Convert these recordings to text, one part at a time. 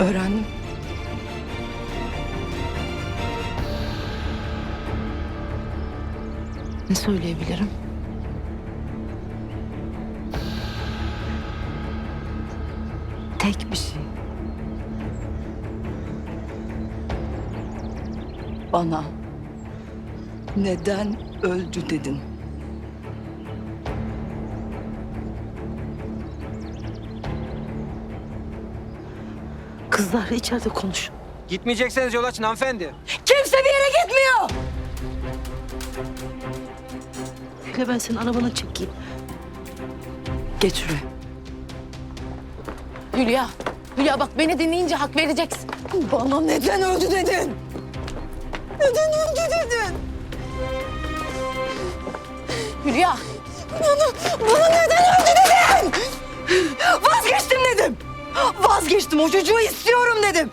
Öğrendim. Ne söyleyebilirim? Tek bir şey. Bana neden öldü dedin? Kızlar içeride konuş. Gitmeyecekseniz yol açın hanımefendi. Kimse bir yere gitmiyor. Hele ben senin arabana çekeyim. Geç şuraya. Hülya, Hülya bak beni dinleyince hak vereceksin. Bana neden öldü dedin? Neden öldü dedin? Hülya, Bana, bana neden öldü dedin? Vazgeçtim o çocuğu istiyorum dedim.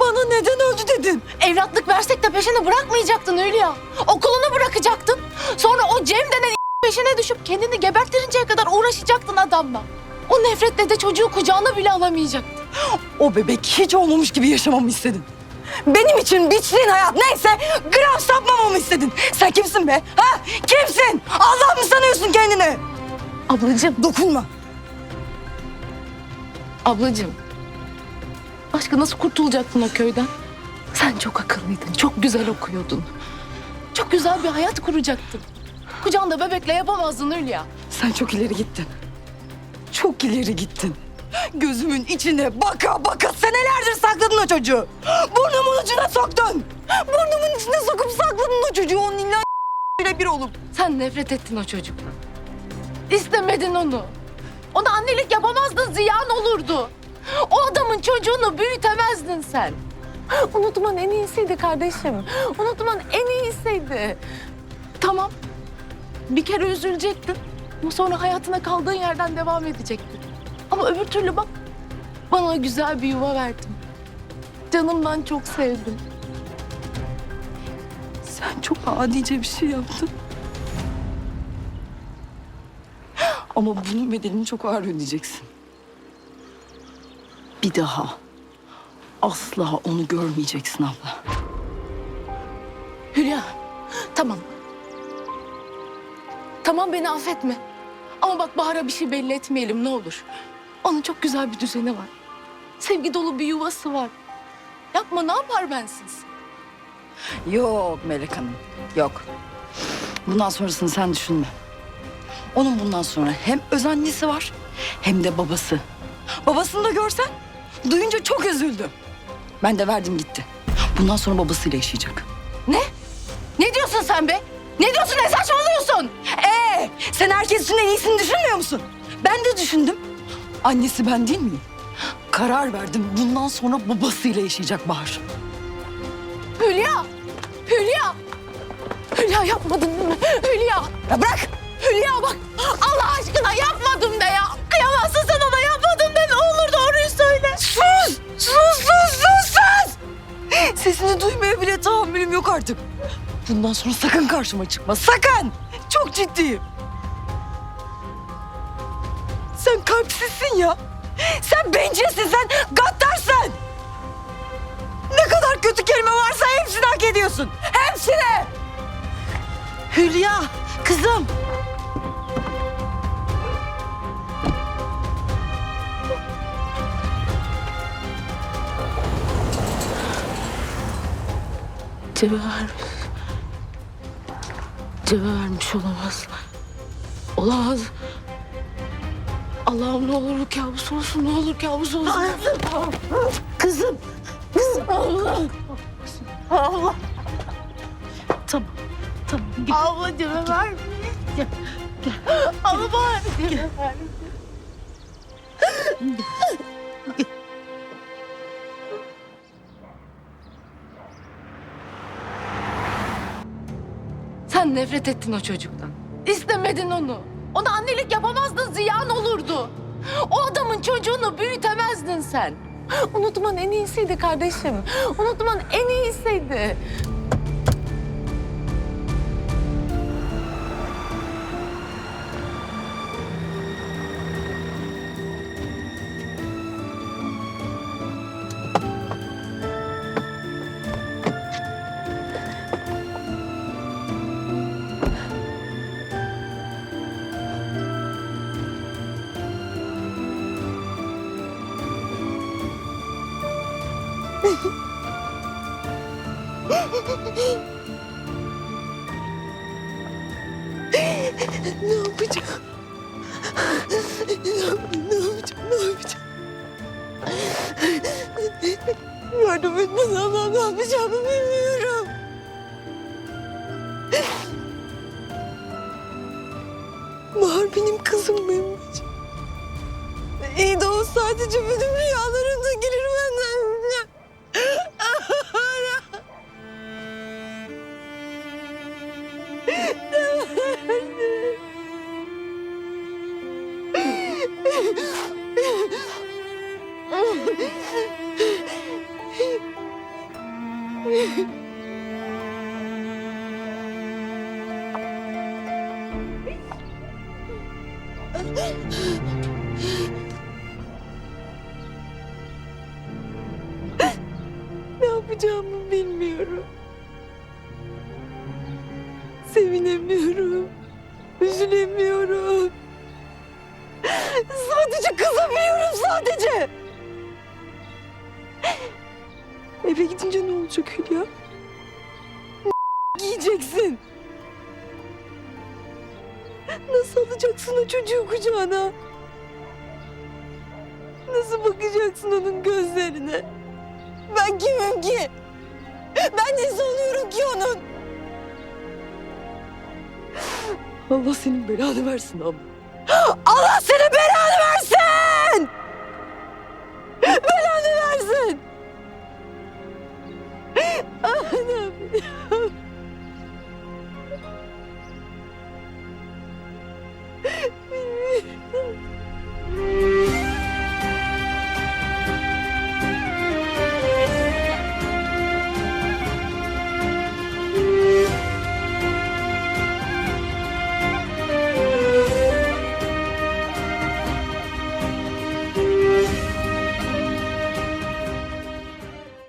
Bana neden öldü dedin? evlatlık versek de peşini bırakmayacaktın Hülya. Okulunu bırakacaktın. Sonra o Cem denen peşine düşüp kendini gebertirinceye kadar uğraşacaktın adamla. O nefretle de çocuğu kucağına bile alamayacaktın. O bebek hiç olmamış gibi yaşamamı istedin. Benim için biçtiğin hayat neyse gram sapmamamı istedin. Sen kimsin be? Ha? Kimsin? Allah mı sanıyorsun kendini? Ablacığım, Dokunma. ablacığım. Başka nasıl kurtulacaktın o köyden? Sen çok akıllıydın, çok güzel okuyordun. Çok güzel bir hayat kuracaktın. Kucağında bebekle yapamazdın Hülya. Sen çok ileri gittin. Çok ileri gittin. Gözümün içine baka baka senelerdir sakladın o çocuğu. Burnumun ucuna soktun. Burnumun içine sokup sakladın o çocuğu. Onun illa bile bir olup. Sen nefret ettin o çocuktan. İstemedin onu. Ona annelik yapamazdın, ziyan olurdu. O adamın çocuğunu büyütemezdin sen. Unutman en iyisiydi kardeşim. Unutman en iyisiydi. Tamam. Bir kere üzülecektin. Ama sonra hayatına kaldığın yerden devam edecektin. Ama öbür türlü bak. Bana güzel bir yuva verdin. Canımdan çok sevdim. Sen çok adice bir şey yaptın. Ama bunun bedelini çok ağır ödeyeceksin. Bir daha asla onu görmeyeceksin abla. Hülya, tamam. Tamam beni affetme. Ama bak Bahar'a bir şey belli etmeyelim ne olur. Onun çok güzel bir düzeni var. Sevgi dolu bir yuvası var. Yapma ne yapar bensiz? Yok Melek Hanım, yok. Bundan sonrasını sen düşünme. Onun bundan sonra hem öz annesi var hem de babası. Babasını da görsen duyunca çok üzüldü. Ben de verdim gitti. Bundan sonra babasıyla yaşayacak. Ne? Ne diyorsun sen be? Ne diyorsun ne saçmalıyorsun? Ee, sen herkesin en iyisini düşünmüyor musun? Ben de düşündüm. Annesi ben değil miyim? Karar verdim. Bundan sonra babasıyla yaşayacak Bahar. Hülya! Hülya! Hülya yapmadın değil mi? Hülya! Ya bırak! Hülya bak Sesini duymaya bile tahammülüm yok artık. Bundan sonra sakın karşıma çıkma, sakın! Çok ciddiyim. Sen kalpsizsin ya. Sen bencilsin, sen gaddarsın. Ne kadar kötü kelime varsa hepsini hak ediyorsun. Hepsini! Hülya, kızım. Cevher. Cevher vermiş olamaz. Olamaz. Allah'ım ne olur kabus olsun, ne olur kabus olsun. Kızım. Kızım. Allah. Allah. Tamam, tamam. Gel. Allah Cevher. Gel, Allah bari Cevher. Sen nefret ettin o çocuktan. İstemedin onu. Ona annelik yapamazdın, ziyan olurdu. O adamın çocuğunu büyütemezdin sen. Unutman en iyisiydi kardeşim. Unutman en iyisiydi. Ne yapacağım? Ne, ne yapacağım? Ne yapacağım? Yardım et bana Allah'ım ne yapacağımı bilmiyorum. Bahar benim kızım benim. İyi de o sadece benim rüyalarımda gelir benden. Sevinemiyorum. Üzülemiyorum. Sadece kızamıyorum sadece. Eve gidince ne olacak Hülya? Giyeceksin. Nasıl alacaksın o çocuğu kucağına? Nasıl bakacaksın onun gözlerine? Ben kimim ki? Ben nesi oluyorum ki onun? Allah senin belanı versin abla.